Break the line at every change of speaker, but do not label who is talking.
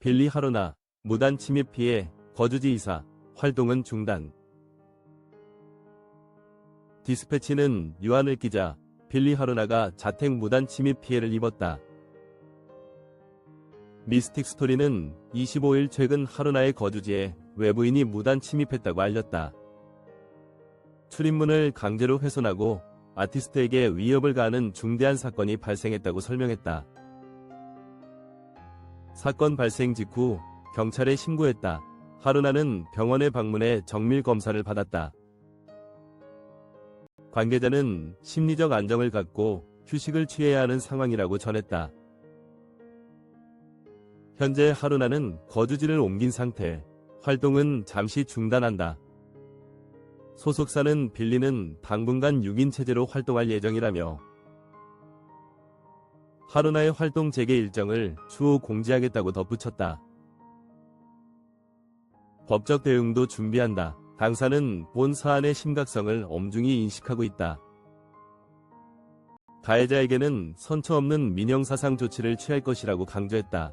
빌리 하루나 무단 침입 피해 거주지 이사 활동은 중단. 디스패치는 유한을 끼자 빌리 하루나가 자택 무단 침입 피해를 입었다. 미스틱 스토리는 25일 최근 하루나의 거주지에 외부인이 무단 침입했다고 알렸다. 출입문을 강제로 훼손하고 아티스트에게 위협을 가하는 중대한 사건이 발생했다고 설명했다. 사건 발생 직후 경찰에 신고했다. 하루나는 병원에 방문해 정밀 검사를 받았다. 관계자는 심리적 안정을 갖고 휴식을 취해야 하는 상황이라고 전했다. 현재 하루나는 거주지를 옮긴 상태, 활동은 잠시 중단한다. 소속사는 빌리는 당분간 6인 체제로 활동할 예정이라며 하루나의 활동 재개 일정을 추후 공지하겠다고 덧붙였다. 법적 대응도 준비한다. 당사는 본 사안의 심각성을 엄중히 인식하고 있다. 가해자에게는 선처 없는 민형사상 조치를 취할 것이라고 강조했다.